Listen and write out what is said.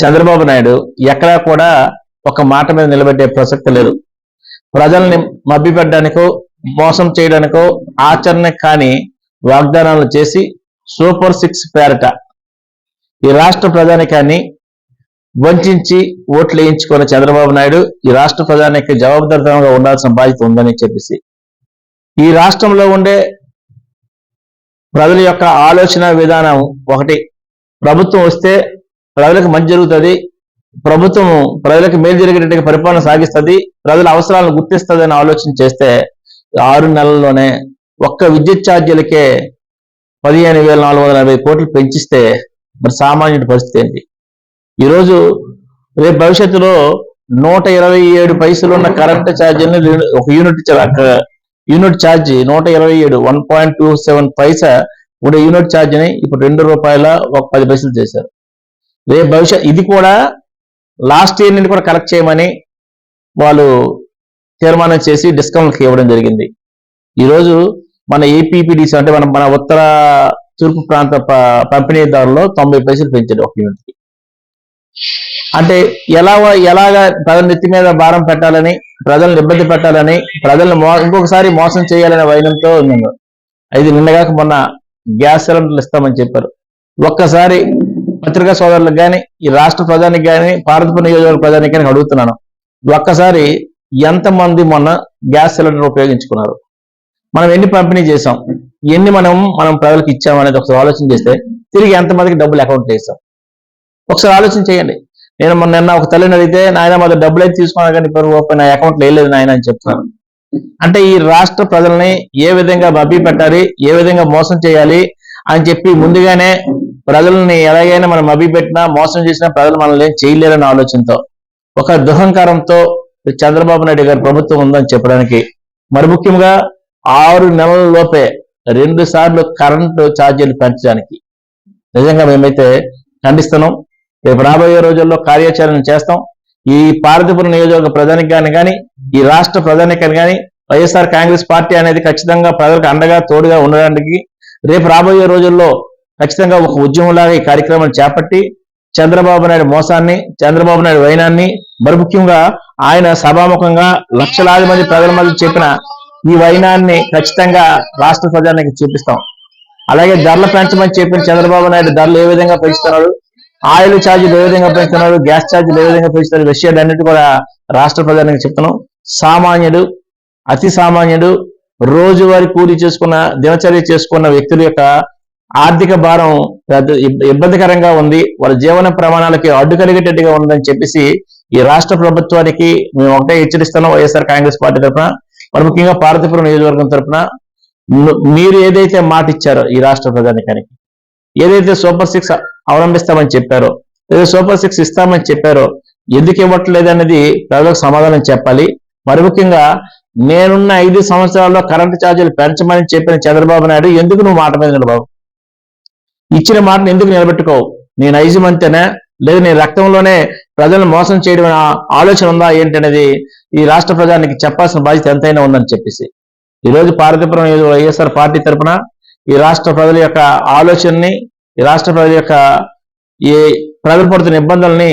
చంద్రబాబు నాయుడు ఎక్కడా కూడా ఒక మాట మీద నిలబెట్టే ప్రసక్తి లేదు. ప్రజల్ని మభ్యపెట్టడానికో మోసం చేయడానికో ఆచరణ కాని వాగ్దానాలు చేసి సూపర్ సిక్స్ పేరట ఈ రాష్ట్ర ప్రధానికాన్ని వంచి ఓట్లు వేయించుకున్న చంద్రబాబు నాయుడు ఈ రాష్ట్ర ప్రధానికి జవాబుదారితనంగా ఉండాల్సిన బాధ్యత ఉందని చెప్పేసి. ఈ రాష్ట్రంలో ఉండే ప్రజల యొక్క ఆలోచన విధానం ఒకటి. ప్రభుత్వం వస్తే ప్రజలకు మంచి జరుగుతుంది. ప్రభుత్వం ప్రజలకు మేలు జరిగేటట్టుగా పరిపాలన సాగిస్తుంది. ప్రజల అవసరాలను గుర్తిస్తుంది అని ఆలోచన చేస్తే ఆరు నెలల్లోనే ఒక్క విద్యుత్ ఛార్జీలకే పదిహేను వేల నాలుగు వందల యాభై కోట్లు పెంచిస్తే మరి సామాన్యుడి పరిస్థితి ఏంటి? ఈరోజు రేపు భవిష్యత్తులో నూట ఇరవై ఏడు పైసలు ఉన్న కరెంట్ ఛార్జీని ఒక యూనిట్ యూనిట్ ఛార్జీ నూట ఇరవై ఏడు వన్ పాయింట్ టూ సెవెన్ పైసా ఉండే యూనిట్ ఛార్జీని ఇప్పుడు రెండు రూపాయల ఒక పది పైసలు చేశారు. రేపు భవిష్యత్ ఇది కూడా లాస్ట్ ఇయర్ నుండి కూడా కరెక్ట్ చేయమని వాళ్ళు తీర్మానం చేసి డిస్కౌంట్కి ఇవ్వడం జరిగింది. ఈరోజు మన ఏపీపీడీసీ అంటే మన మన ఉత్తర తూర్పు ప్రాంత ప- పంపిణీదారులో తొంభై పైసలు పెంచాడు ఒక యూనిట్కి అంటే ఎలా ఎలాగా ప్రజల నెత్తి మీద భారం పెట్టాలని ప్రజలను ఇబ్బంది పెట్టాలని ప్రజలను మో ఇంకొకసారి మోసం చేయాలనే వైనంతో ఉన్నాను ఇది నిన్నగాక మొన్న గ్యాస్ సిలిండర్లు ఇస్తామని చెప్పారు. ఒక్కసారి పత్రికా సోదరులకు కానీ ఈ రాష్ట్ర ప్రధానికి కానీ పార్వతీపురం నియోజకవర్గ ప్రధానికి కానీ అడుగుతున్నాను. ఒక్కసారి ఎంతమంది మొన్న గ్యాస్ సిలిండర్ ఉపయోగించుకున్నారు? మనం ఎన్ని పంపిణీ చేసాం ఎన్ని మనం మనం ప్రజలకు ఇచ్చాం అనేది ఒకసారి ఆలోచన చేస్తే తిరిగి ఎంతమందికి డబ్బులు అకౌంట్ వేసాం ఒకసారి ఆలోచన చేయండి. నేను మొన్న నిన్న ఒక తల్లిని అడిగితే నాయన మాది డబ్బులు అయితే తీసుకున్నా కానీ ఇప్పుడు ఓపెన్ నా అకౌంట్లో వేయలేదు నాయన అని చెప్తున్నాను. అంటే ఈ రాష్ట్ర ప్రజల్ని ఏ విధంగా బబ్బీ పెట్టాలి ఏ విధంగా మోసం చేయాలి అని చెప్పి ముందుగానే ప్రజల్ని ఎలాగైనా మనం మభ్య పెట్టినా మోసం చేసినా ప్రజలు మనల్ని ఏం చేయలేరన్న ఆలోచనతో ఒక దుహంకారంతో చంద్రబాబు నాయుడు గారి ప్రభుత్వం ఉందని చెప్పడానికి మరి ముఖ్యంగా ఆరు నెలల లోపే రెండు సార్లు కరెంటు ఛార్జీలు పెంచడానికి. నిజంగా మేమైతే ఖండిస్తున్నాం. రేపు రాబోయే రోజుల్లో కార్యాచరణ చేస్తాం. ఈ పార్వతీపురం నియోజకవర్గ ప్రధానికి కానీ కానీ ఈ రాష్ట్ర ప్రధానికి కానీ వైఎస్ఆర్ కాంగ్రెస్ పార్టీ అనేది ఖచ్చితంగా ప్రజలకు అండగా తోడుగా ఉండడానికి రేపు రాబోయే రోజుల్లో ఖచ్చితంగా ఒక ఉద్యమంలాగా ఈ కార్యక్రమాన్ని చేపట్టి చంద్రబాబు నాయుడు మోసాన్ని చంద్రబాబు నాయుడు వైనాన్ని మరి ముఖ్యంగా ఆయన సభాముఖంగా లక్షలాది మంది ప్రజల మధ్య చెప్పిన ఈ వైనాన్ని ఖచ్చితంగా రాష్ట్ర ప్రజానికి చూపిస్తాం. అలాగే ధరలు పెంచమని చెప్పిన చంద్రబాబు నాయుడు ధరలు ఏ విధంగా పెంచుతున్నాడు? ఆయిల్ ఛార్జీలు ఏ విధంగా పెంచుతున్నారు గ్యాస్ ఛార్జీలు ఏ విధంగా పెంచుతున్నారు విషయాలన్నిటి కూడా రాష్ట్ర ప్రజానికి చెప్తున్నాం. సామాన్యుడు అతి సామాన్యుడు రోజువారీ కూలీ చేసుకున్న దినచర్య చేసుకున్న వ్యక్తుల యొక్క ఆర్థిక భారం పెద్ద ఇబ్బందికరంగా ఉంది. వాళ్ళ జీవన ప్రమాణాలకి అడ్డు కలిగేటట్టుగా ఉందని చెప్పేసి ఈ రాష్ట్ర ప్రభుత్వానికి మేము ఒకటే హెచ్చరిస్తున్నాం వైఎస్ఆర్ కాంగ్రెస్ పార్టీ తరఫున. మరి ముఖ్యంగా పార్వతీపురం నియోజకవర్గం తరఫున మీరు ఏదైతే మాట ఇచ్చారో ఈ రాష్ట్ర ప్రధానికానికి ఏదైతే సూపర్ సిక్స్ అవలంబిస్తామని చెప్పారో ఏదో సూపర్ సిక్స్ ఇస్తామని చెప్పారో ఎందుకు ఇవ్వట్లేదు అనేది ప్రజలకు సమాధానం చెప్పాలి. మరి ముఖ్యంగా నేనున్న ఐదు సంవత్సరాల్లో కరెంటు ఛార్జీలు పెంచమని చెప్పిన చంద్రబాబు నాయుడు ఎందుకు నువ్వు మాట మీద నిలబాబు ఇచ్చిన మాటను ఎందుకు నిలబెట్టుకోవు? నేను ఐజం లేదు నీ రక్తంలోనే ప్రజలను మోసం చేయడం ఆలోచన ఉందా? ఏంటనేది ఈ రాష్ట్ర ప్రజానికి చెప్పాల్సిన బాధ్యత ఎంతైనా ఉందని చెప్పేసి. ఈ రోజు పార్వతీపురం వైఎస్ఆర్ పార్టీ తరపున ఈ రాష్ట్ర ప్రజల యొక్క ఆలోచనని ఈ రాష్ట్ర ప్రజల యొక్క ఈ ప్రజలు పడుతున్న ఇబ్బందుల్ని